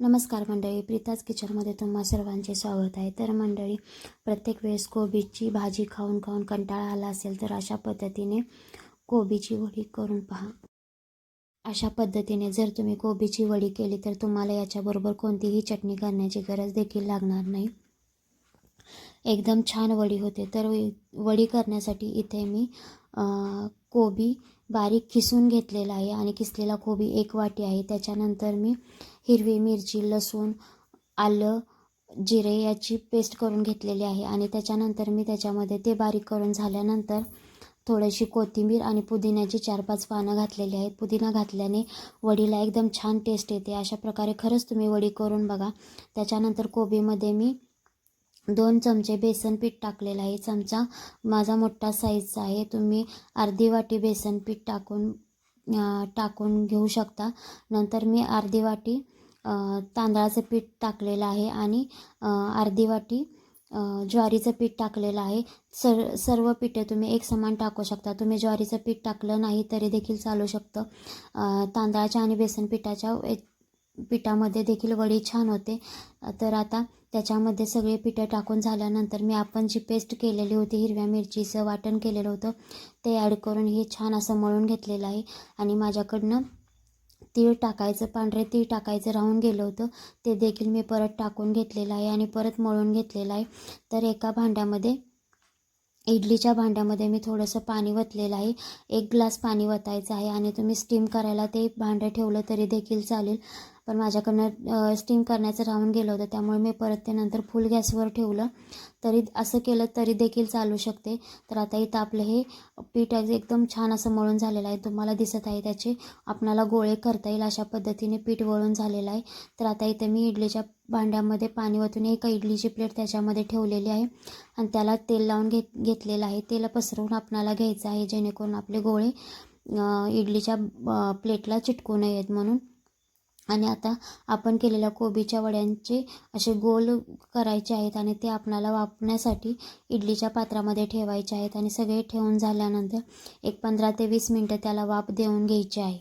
नमस्कार मंडळी प्रीताज किचनमध्ये तुम्हा सर्वांचे स्वागत आहे. तर मंडळी प्रत्येक वेळेस कोबीची भाजी खाऊन खाऊन कंटाळा आला असेल तर अशा पद्धतीने कोबीची वडी करून पहा. अशा पद्धतीने जर तुम्ही कोबीची वडी केली तर तुम्हाला याच्याबरोबर कोणतीही चटणी करण्याची गरज देखील लागणार नाही. एकदम छान वडी होते. तर वडी करण्यासाठी इथे मी कोबी बारीक किसून घेतलेला आहे आणि किसलेला कोबी एक वाटी आहे. त्याच्यानंतर मी हिरवी मिरची लसूण आलं जिरे याची पेस्ट करून घेतलेली आहे आणि त्याच्यानंतर मी त्याच्यामध्ये ते बारीक करून झाल्यानंतर थोडीशी कोथिंबीर आणि पुदिन्याची चार पाच पानं घातलेली आहेत. पुदिना घातल्याने वडीला एकदम छान टेस्ट येते. अशा प्रकारे खरंच तुम्ही वडी करून बघा. त्याच्यानंतर कोबीमध्ये मी दोन चमचे बेसन पीठ टाकलेलं आहे. चमचा माझा मोठा साईजचा आहे. तुम्ही अर्धी वाटी बेसन पीठ टाकून टाकून घेऊ शकता. नंतर मी अर्धी वाटी तांदळाचं पीठ टाकलेलं आहे आणि अर्धी वाटी ज्वारीचं पीठ टाकलेलं आहे. सर सर्व पिठं तुम्ही एक समान टाकू शकता. तुम्ही ज्वारीचं पीठ टाकलं नाही तरी देखील चालू शकतं. तांदळाच्या आणि बेसन पिठाच्या पिठामध्ये देखील वडी छान होते. तर आता त्याच्यामध्ये सगळे पिठं टाकून झाल्यानंतर मी आपण जी पेस्ट केलेली होती हिरव्या मिरचीचं वाटण केलेलं होतं ते ॲड करून हे छान असं मळून घेतलेलं आहे. आणि माझ्याकडनं तीळ टाकायचं पांढरे तीळ टाकायचं राहून गेलं होतं. ते देखील मी परत टाकून घेतलेलं आहे आणि परत मळून घेतलेलं आहे. तर एका भांड्यामध्ये इडलीच्या भांड्यामध्ये मी थोडंसं पाणी वतलेलं आहे. एक ग्लास पाणी वतायचं आहे आणि तुम्ही स्टीम करायला ते भांडं ठेवलं तरी देखील चालेल. पण माझ्याकडनं स्टीम करण्याचं राहून गेलं होतं. त्यामुळे मी परत ते नंतर फुल गॅसवर ठेवलं. तरी असं केलं तरी देखील चालू शकते. तर आता इथं आपलं हे पीठ एकदम छान असं मळून झालेलं आहे. तुम्हाला दिसत आहे त्याचे. आपणाला गोळे करता येईल अशा पद्धतीने पीठ वळून झालेलं आहे. तर आता इथं मी इडलीच्या भांड्यामध्ये पाणी वतून एक इडलीची प्लेट त्याच्यामध्ये ठेवलेली आहे. आणि त्याला तेल लावून घेत घेतलेलं आहे. तेल पसरवून आपणाला घ्यायचं आहे जेणेकरून आपले गोळे इडलीच्या प्लेटला चिटकू नयेत म्हणून. आणि आता आपण केलेल्या कोबीच्या वड्यांचे असे गोल करायचे आहेत आणि ते आपणाला वापण्यासाठी इडलीच्या पात्रामध्ये ठेवायचे आहेत आणि सगळे ठेवून झाल्यानंतर एक पंधरा ते वीस मिनटं त्याला वाफ देऊन घ्यायची आहे.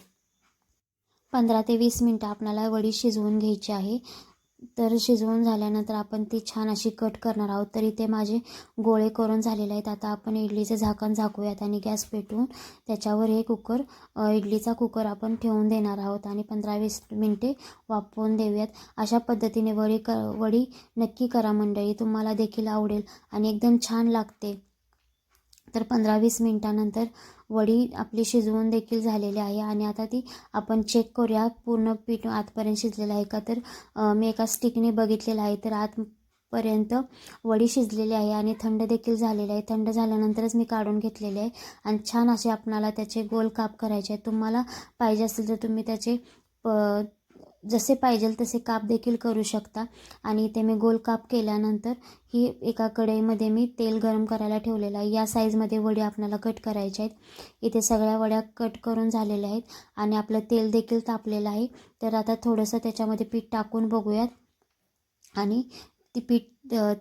पंधरा ते वीस मिनटं आपल्याला वडी शिजवून घ्यायची आहे. तर शिजवून झाल्यानंतर आपण ती छान अशी कट करणार आहोत. तरी ते माझे गोळे करून झालेले आहेत. आता आपण इडलीचं झाकण झाकूयात आणि गॅस पेटवून त्याच्यावर हे कुकर इडलीचा कुकर आपण ठेवून देणार आहोत आणि पंधरा वीस मिनटे वापरून देऊयात. अशा पद्धतीने वडी क वडी नक्की करा मंडळी. तुम्हाला देखील आवडेल आणि एकदम छान लागते. तर पंधरा वीस मिनटानंतर वडी आपली शिजवून देखील झालेली आहे आणि आता ती आपण चेक करूया. पूर्ण पीठ आतपर्यंत शिजलेलं आहे का? तर मी एका स्टिकने बघितलेलं आहे. तर आतपर्यंत वडी शिजलेली आहे आणि थंड देखील झालेली आहे. थंड झाल्यानंतरच मी काढून घेतलेले आहे आणि छान असे आपणाला त्याचे गोल काप करायचे आहे तुम्हाला पाहिजे असेल तर तुम्ही त्याचे प जसे पाहिजेल तसे काप देखील करू शकता. आणि इथे मी गोल काप केल्यानंतर ही एका कढईमध्ये मी तेल गरम करायला ठेवलेलं आहे. या साईजमध्ये वड्या आपल्याला कट करायच्या आहेत. इथे सगळ्या वड्या कट करून झालेल्या आहेत. आणि आपलं तेल देखील तापलेलं आहे. तर आता थोडंसं त्याच्यामध्ये पीठ टाकून बघूयात. आणि ती पीठ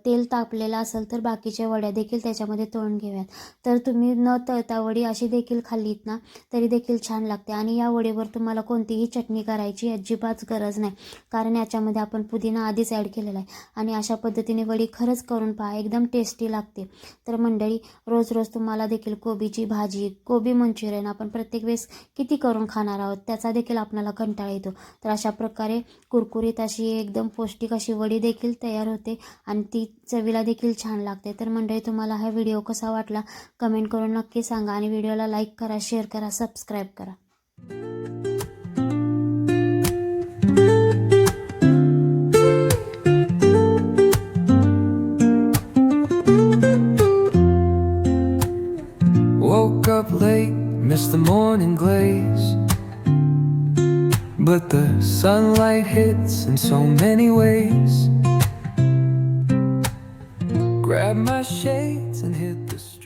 तेल तापलेलं असेल तर बाकीच्या वड्या देखील त्याच्यामध्ये तळून घेऊयात. तर तुम्ही न तळता वडी अशी देखील खाल्लीत ना तरी देखील छान लागते. आणि या वडीवर तुम्हाला कोणतीही चटणी करायची अजिबात गरज नाही. कारण याच्यामध्ये आपण पुदिना आधीच ॲड केलेला आहे. आणि अशा पद्धतीने वडी खरंच करून पहा एकदम टेस्टी लागते. तर मंडळी रोज रोज तुम्हाला देखील कोबीची भाजी कोबी मंचुरियन आपण प्रत्येक वेळेस किती करून खाणार आहोत त्याचा देखील आपल्याला कंटाळा येतो. तर अशा प्रकारे कुरकुरीत अशी एकदम पौष्टिक अशी वडी देखील तयार होते. आणि आणि ती चवीला देखील छान लागते तर मंडळी तुम्हाला हा व्हिडिओ कसा वाटला कमेंट करून नक्की सांगा आणि व्हिडिओला लाईक करा शेअर करा सबस्क्राईब करा Woke up late, missed the morning glaze. But the sunlight hits in so many ways. Grab my shades and hit the street.